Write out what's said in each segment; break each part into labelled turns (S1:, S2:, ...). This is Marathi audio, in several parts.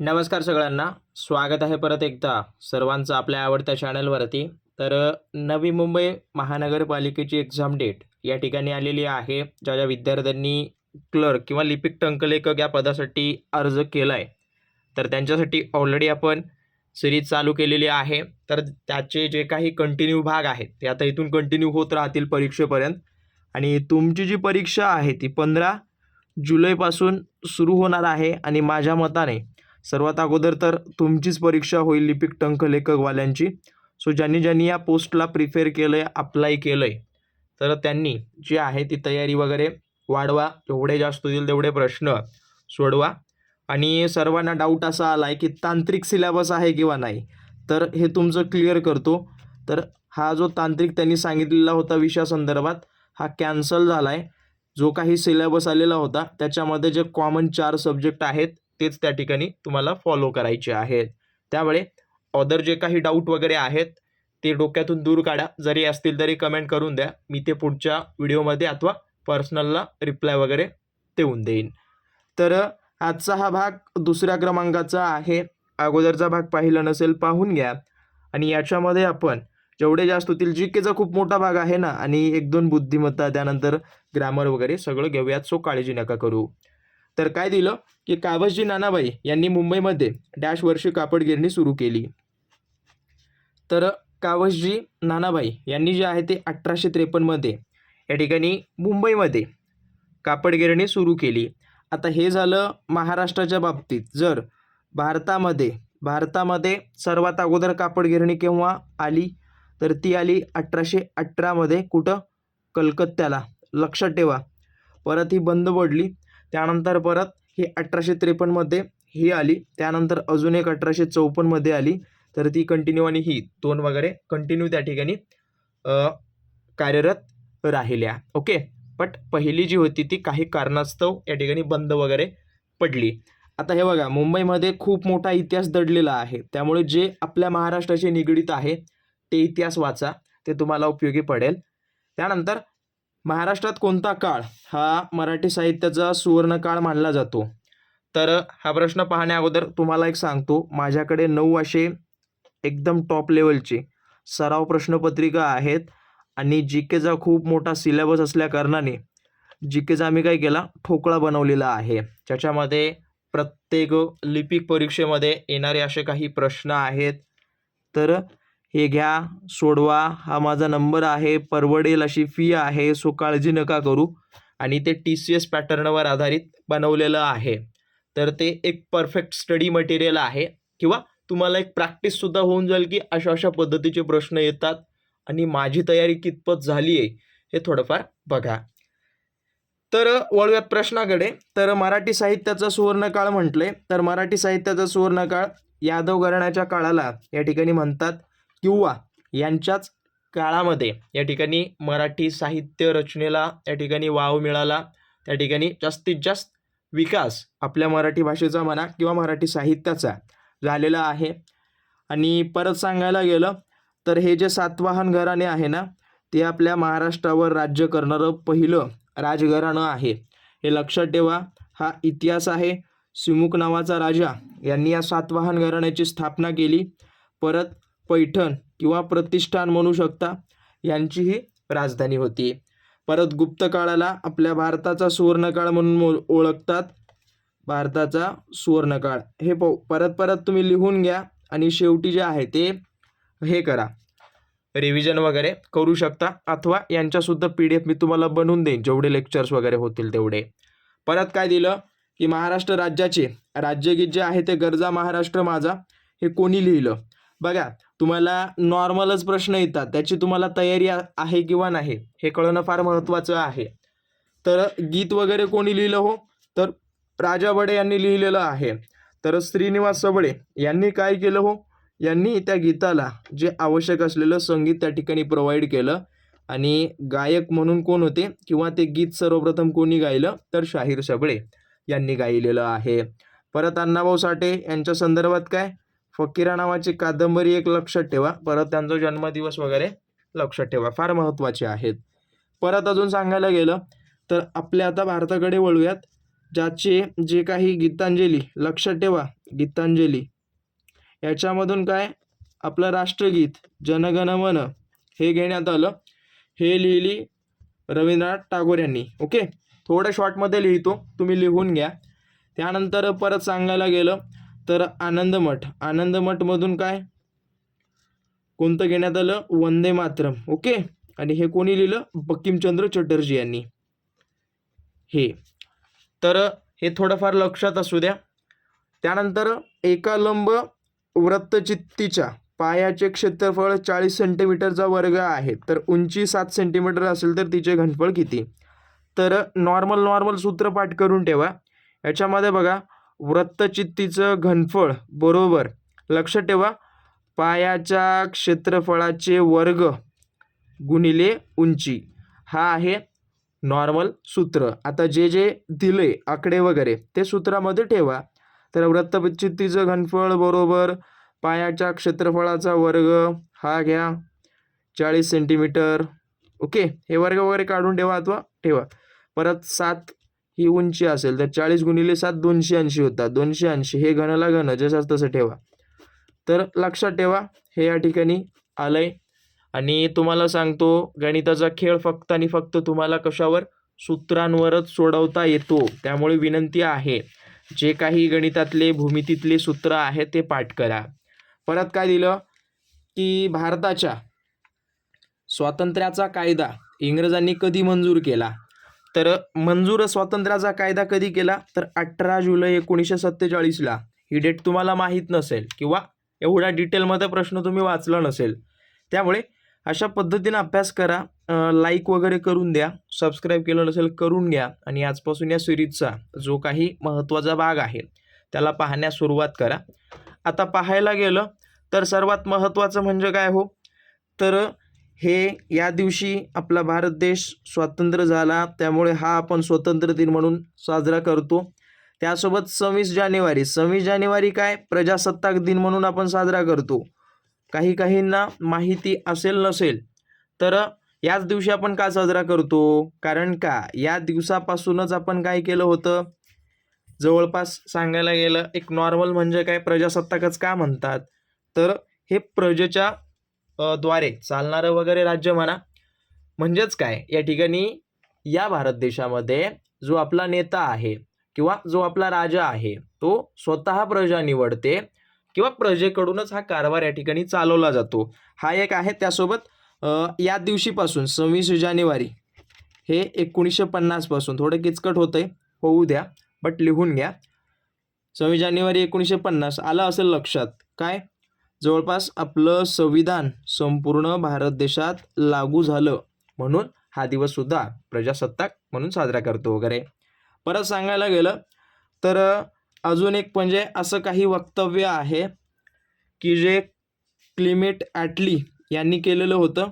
S1: नमस्कार सगळ्यांना. स्वागत आहे परत एकदा सर्वांचं आपल्या आवडत्या चॅनलवरती तर नवी मुंबई महानगरपालिकेची एक्झाम डेट या ठिकाणी आलेली आहे. ज्या ज्या विद्यार्थ्यांनी क्लर्क किंवा लिपिक टंकलेखक या पदासाठी अर्ज केला आहे तर त्यांच्यासाठी ऑलरेडी आपण सिरीज चालू केलेली आहे. तर त्याचे जे काही कंटिन्यू भाग आहेत ते आता इथून कंटिन्यू होत राहतील परीक्षेपर्यंत. आणि तुमची जी परीक्षा आहे ती पंधरा जुलैपासून सुरू होणार आहे. आणि माझ्या मताने सर्वात अगोदर तर तुमचीच परीक्षा होईल लिपिक टंक लेखकवाल्यांची. सो ज्यांनी ज्यांनी या पोस्टला प्रिफेअर केलं आहे अप्लाय केलं आहे तर त्यांनी जी आहे ती तयारी वगैरे वाढवा. जेवढे जास्त होतील तेवढे प्रश्न सोडवा. आणि सर्वांना डाऊट असा आला आहे की तांत्रिक सिलेबस आहे किंवा नाही तर हे तुमचं क्लिअर करतो. तर हा जो तांत्रिक त्यांनी सांगितलेला होता विषयासंदर्भात हा कॅन्सल झाला आहे जो काही सिलेबस आलेला होता त्याच्यामध्ये जे कॉमन चार सब्जेक्ट आहेत तेच त्या ठिकाणी तुम्हाला फॉलो करायचे आहेत. त्यामुळे अदर जे काही डाऊट वगैरे आहेत ते डोक्यातून दूर काढा. जरी असतील तरी कमेंट करून द्या. मी ते पुढच्या व्हिडिओमध्ये अथवा पर्सनलला रिप्लाय वगैरे देऊन देईन. तर आजचा हा भाग दुसऱ्या क्रमांकाचा आहे. अगोदरचा भाग पाहिला नसेल पाहून घ्या. आणि याच्यामध्ये आपण जेवढे जास्त होतील जी केचा खूप मोठा भाग आहे ना आणि एक दोन बुद्धिमत्ता त्यानंतर ग्रामर वगैरे सगळं घेऊयात. सो काळजी नका करू. तर काय दिलं? की कावसजी नानाबाई यांनी मुंबईमध्ये डॅश वर्षी कापड गिरणी सुरू केली. तर कावसजी नानाबाई यांनी जे आहे ते अठराशे त्रेपन्नमध्ये या ठिकाणी मुंबईमध्ये कापड गिरणी सुरू केली. आता हे झालं महाराष्ट्राच्या बाबतीत. जर भारतामध्ये भारतामध्ये सर्वात अगोदर कापड गिरणी केव्हा आली? तर ती आली अठराशे अठरामध्ये. कुठं? कलकत्त्याला. लक्षात ठेवा. परत ही बंद पडली. त्यानंतर परत ही अठराशे त्रेपन्नमध्ये ही आली. त्यानंतर अजून एक अठराशे चौपन्नमध्ये आली. तर ती कंटिन्यू आणि ही दोन वगैरे कंटिन्यू त्या ठिकाणी कार्यरत राहिल्या. ओके बट पहिली जी होती ती काही कारणास्तव या ठिकाणी बंद वगैरे पडली. आता हे बघा मुंबईमध्ये खूप मोठा इतिहास दडलेला आहे. त्यामुळे जे आपल्या महाराष्ट्राशी निगडीत आहे ते इतिहास वाचा. ते तुम्हाला उपयोगी पडेल. त्यानंतर महाराष्ट्रात कोणता काळ हा मराठी साहित्याचा सुवर्णकाळ मानला जातो? तर हा प्रश्न पाहण्या अगोदर तुम्हाला एक सांगतो. माझ्याकडे नऊ असे एकदम टॉप लेवलचे सराव प्रश्नपत्रिका आहेत आणि जी केचा खूप मोठा सिलेबस असल्याकारणाने जी केचा आम्ही काय केला? ठोकळा बनवलेला आहे. ज्याच्यामध्ये प्रत्येक लिपिक परीक्षेमध्ये येणारे असे काही प्रश्न आहेत. तर हे घ्या सोडवा. हा माझा नंबर आहे परवडेल अशी फी आहे सो काळजी नका करू. आणि ते टी सी एस पॅटर्नवर आधारित बनवलेलं आहे. तर ते एक परफेक्ट स्टडी मटेरियल आहे. किंवा तुम्हाला एक प्रॅक्टिससुद्धा होऊन जाईल की अशा अशा पद्धतीचे प्रश्न येतात. आणि माझी तयारी कितपत झाली आहे हे थोडंफार बघा. तर वळूयात प्रश्नाकडे. तर मराठी साहित्याचा सुवर्णकाळ म्हटले. तर मराठी साहित्याचा सुवर्णकाळ यादव घराण्याच्या काळाला या ठिकाणी म्हणतात. किंवा यांच्याच काळामध्ये या ठिकाणी मराठी साहित्य रचनेला या ठिकाणी वाव मिळाला त्या ठिकाणी जास्तीत जास्त विकास आपल्या मराठी भाषेचा म्हणा किंवा मराठी साहित्याचा झालेला आहे. आणि परत सांगायला गेलं तर हे जे सातवाहन घराणे आहे ना ते आपल्या महाराष्ट्रावर राज्य करणारं पहिलं राजघराणं आहे. हे लक्षात ठेवा हा इतिहास आहे. सिमुक नावाचा राजा यांनी या सातवाहन घराण्याची स्थापना केली. परत पैठण किंवा प्रतिष्ठान म्हणू शकता यांची ही राजधानी होती. परत गुप्त काळाला आपल्या भारताचा सुवर्णकाळ म्हणून ओळखतात. भारताचा सुवर्णकाळ. हे प परत परत तुम्ही लिहून घ्या आणि शेवटी जे आहे ते हे करा. रिव्हिजन वगैरे करू शकता अथवा यांच्यासुद्धा पी डी एफ मी तुम्हाला बनवून देईन. जेवढे लेक्चर्स वगैरे होतील तेवढे. परत काय दिलं? की महाराष्ट्र राज्याचे राज्यगीत जे आहे ते गरजा महाराष्ट्र माझा हे कोणी लिहिलं? बघा तुम्हाला नॉर्मलच प्रश्न येतात. त्याची तुम्हाला तयारी आहे किंवा नाही हे कळणं फार महत्त्वाचं आहे. तर गीत वगैरे कोणी लिहिलं हो? तर राजा बडे यांनी लिहिलेलं आहे. तर श्रीनिवास सबळे यांनी काय केलं हो? यांनी त्या गीताला जे आवश्यक असलेलं संगीत त्या ठिकाणी प्रोव्हाइड केलं. आणि गायक म्हणून कोण होते? किंवा ते गीत सर्वप्रथम कोणी गायलं? तर शाहीर सबळे यांनी गायलेलं आहे. परत अण्णाभाऊ साठे यांच्या संदर्भात काय? फकीरा नावाची कादंबरी एक लक्षात ठेवा. परत त्यांचा जन्मदिवस वगैरे लक्षात ठेवा. फार महत्त्वाचे आहेत. परत अजून सांगायला गेलं तर आपल्या आता भारताकडे वळूयात. ज्याचे जे काही गीतांजली लक्षात ठेवा गीतांजली. याच्यामधून काय? आपलं राष्ट्रगीत जनगण मन हे घेण्यात आलं. हे लिहिली रवींद्रनाथ टागोर यांनी. ओके? थोडं शॉर्टमध्ये लिहितो. तुम्ही लिहून घ्या. त्यानंतर परत सांगायला गेलं तर आनंदमठ आनंदमठमधून काय? कोणतं घेण्यात आलं? वंदे मातरम. ओके? आणि हे कोणी लिहिलं? बकिमचंद्र चटर्जी यांनी. हे. तर हे थोडंफार लक्षात असू द्या. त्यानंतर एका लंब वृत्तचित्तीच्या पायाचे क्षेत्रफळ चाळीस सेंटीमीटरचा वर्ग आहे. तर उंची सात सेंटीमीटर असेल तर तिचे घनफळ किती? तर नॉर्मल नॉर्मल सूत्र पाठ करून ठेवा. याच्यामध्ये बघा वृत्तचित्तीचं घनफळ बरोबर. लक्ष ठेवा. पायाच्या क्षेत्रफळाचे वर्ग गुणिले उंची. हा आहे नॉर्मल सूत्र. आता जे जे दिले आकडे वगैरे ते सूत्रामध्ये ठेवा. तर वृत्तचित्तीचं घनफळ बरोबर. पायाच्या क्षेत्रफळाचा वर्ग हा घ्या. चाळीस सेंटीमीटर ओके हे वर्ग वगैरे काढून ठेवा अथवा ठेवा. परत सात ही उंची असेल तर चाळीस गुणिले सात दोनशे ऐंशी होतात दोनशे ऐंशी हे घणाला घन जसं तसं ठेवा. तर लक्षात ठेवा हे या ठिकाणी आलंय. आणि तुम्हाला सांगतो गणिताचा खेळ फक्त आणि फक्त तुम्हाला कशावर? सूत्रांवरच सोडवता येतो. त्यामुळे विनंती आहे जे काही गणितातले भूमितीतले सूत्र आहे ते पाठ करा. परत काय दिलं? की भारताच्या स्वातंत्र्याचा कायदा इंग्रजांनी कधी मंजूर केला? तर मंजूर स्वातंत्र्याचा कायदा कधी केला? तर अठरा जुलै एकोणीसशे सत्तेचाळीसला. ही डेट तुम्हाला माहीत नसेल किंवा एवढ्या डिटेलमध्ये प्रश्न तुम्ही वाचला नसेल. त्यामुळे अशा पद्धतीनं अभ्यास करा. लाईक वगैरे करून द्या. सबस्क्राईब केलं नसेल करून घ्या. आणि आजपासून या सिरीजचा जो काही महत्त्वाचा भाग आहे त्याला पाहण्यास सुरुवात करा. आता पाहायला गेलं तर सर्वात महत्त्वाचं म्हणजे काय हो? तर हे या दिवशी आपला भारत देश स्वातंत्र्य झाला. त्यामुळे हा आपण स्वतंत्र दिन म्हणून साजरा करतो. त्यासोबत सव्वीस जानेवारी सव्वीस जानेवारी काय? प्रजासत्ताक दिन म्हणून आपण साजरा करतो. काही काहींना माहिती असेल नसेल तर याच दिवशी आपण का साजरा करतो? कारण का? या दिवसापासूनच आपण काय केलं होतं? जवळपास सांगायला गेलं एक नॉर्मल म्हणजे काय? प्रजासत्ताकच का म्हणतात? तर हे प्रजेच्या द्वारे चालणारं वगैरे राज्य म्हणा. म्हणजेच काय? या ठिकाणी या भारत देशामध्ये जो आपला नेता आहे किंवा जो आपला राजा आहे तो स्वतः प्रजा निवडते किंवा प्रजेकडूनच हा कारभार या ठिकाणी चालवला जातो. हा एक आहे. त्यासोबत या दिवशीपासून सव्वीस जानेवारी हे एकोणीसशे पन्नासपासून थोडं किचकट होतं आहे होऊ द्या बट लिहून घ्या. सव्वीस जानेवारी एकोणीसशे पन्नास आलं असेल लक्षात. काय? जवळपास आपलं संविधान संपूर्ण भारत देशात लागू झालं म्हणून हा दिवससुद्धा प्रजासत्ताक म्हणून साजरा करतो वगैरे. परत सांगायला गेलं तर अजून एक म्हणजे असं काही वक्तव्य आहे की जे क्लिमेट ॲटली यांनी केलेलं होतं.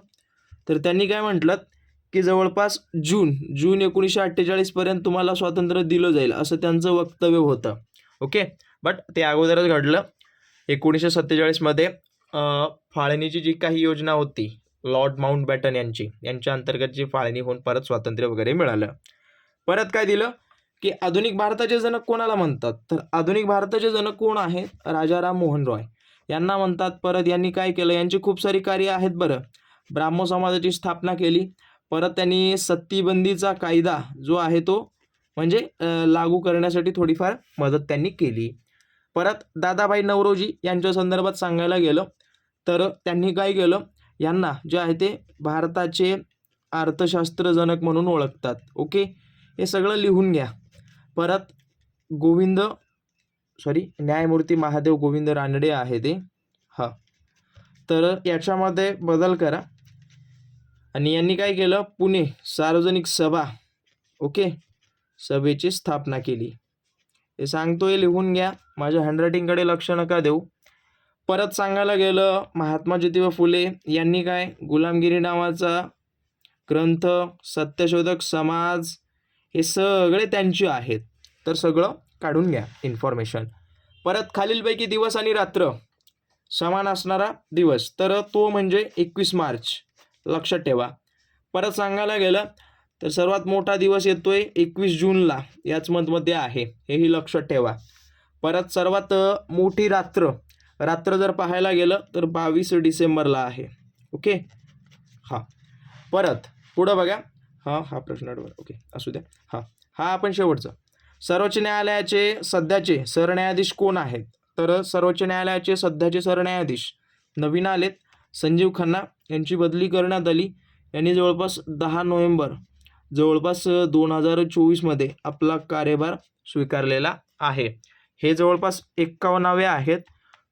S1: तर त्यांनी काय म्हटलं की जवळपास जून जून एकोणीसशे अठ्ठेचाळीसपर्यंत तुम्हाला स्वातंत्र्य दिलं जाईल असं त्यांचं वक्तव्य होतं. ओके? बट ते अगोदरच घडलं. एकोणीसशे सत्तेचाळीसमध्ये फाळणीची जी काही योजना होती लॉर्ड माउंट बॅटन यांची यांच्या अंतर्गत जी फाळणी होऊन परत स्वातंत्र्य वगैरे मिळालं. परत काय दिलं? की आधुनिक भारताचे जनक कोणाला म्हणतात? तर आधुनिक भारताचे जनक कोण आहेत? राजाराम मोहन रॉय. यांना म्हणतात परत यांनी काय केलं? यांची खूप सारी कार्य आहेत बरं. ब्राह्मो समाजाची स्थापना केली. परत त्यांनी सत्तीबंदीचा कायदा जो आहे तो म्हणजे लागू करण्यासाठी थोडीफार मदत त्यांनी केली. परत दादाभाई नवरोजी यांच्या संदर्भात सांगायला गेलं तर त्यांनी काय केलं? यांना जे आहे ते भारताचे अर्थशास्त्रजनक म्हणून ओळखतात. ओके? हे सगळं लिहून घ्या. परत गोविंद सॉरी न्यायमूर्ती महादेव गोविंद रानडे आहे ते. हां. तर याच्यामध्ये बदल करा. आणि यांनी काय केलं? पुणे सार्वजनिक सभा ओके? सभेची स्थापना केली. हे सांगतोय लिहून घ्या. माझ्या हँडरायटिंगकडे लक्ष नका देऊ. परत सांगायला गेलं महात्मा ज्योतिबा फुले यांनी काय? गुलामगिरी नावाचा ग्रंथ सत्यशोधक समाज हे सगळे त्यांचे आहेत. तर सगळं काढून घ्या इन्फॉर्मेशन परत खालीलपैकी दिवस आणि रात्र. समान असणारा दिवस. तर तो म्हणजे एकवीस मार्च. लक्षात ठेवा. परत सांगायला गेलं तर सर्वात मोठा दिवस येतोय एकवीस जूनला. याच मंथमध्ये आहे. हेही लक्षात ठेवा. परत सर्वात मोठी रात्र. रात्र जर पाहायला गेलं तर बावीस डिसेंबरला आहे. ओके? हां. परत पुढं बघा. हां हा प्रश्न ओके असू द्या. हां. हा आपण शेवटचा. सर्वोच्च न्यायालयाचे सध्याचे सरन्यायाधीश कोण आहेत? तर सर्वोच्च न्यायालयाचे सध्याचे सरन्यायाधीश नवीन आलेत. संजीव खन्ना यांची बदली करण्यात आली. यांनी जवळपास दहा नोव्हेंबर जवळपास दोन हजार चोवीसमध्ये आपला कार्यभार स्वीकारलेला आहे. हे जवळपास एक्कावन्नावे आहेत.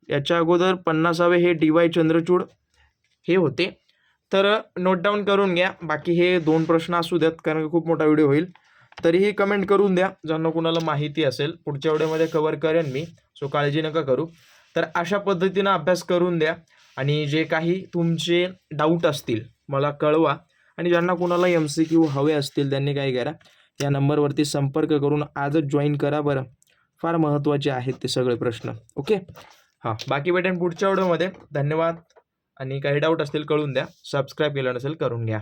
S1: याच्या अगोदर पन्नासावे हे डी वाय चंद्रचूड हे होते. तर नोट डाऊन करून घ्या. बाकी हे दोन प्रश्न असू द्यात कारण खूप मोठा व्हिडिओ होईल. तरीही कमेंट करून द्या. ज्यांना कुणाला माहिती असेल पुढच्या व्हिडिओमध्ये कवर करेन मी. सो काळजी नका करू. तर अशा पद्धतीनं अभ्यास करून द्या. आणि जे काही तुमचे डाऊट असतील मला कळवा. आणि ज्यांना कुणाला एम सी क्यू हवे असतील त्यांनी काय करा या नंबरवरती संपर्क करून आजच जॉईन करा बरं. फार महत्त्वाचे आहेत ते सगळे प्रश्न. ओके हां बाकी भेटेन पुढच्या व्हिडिओमध्ये. धन्यवाद. आणि काही डाऊट असतील कळून द्या. सबस्क्राईब केलं नसेल करून घ्या.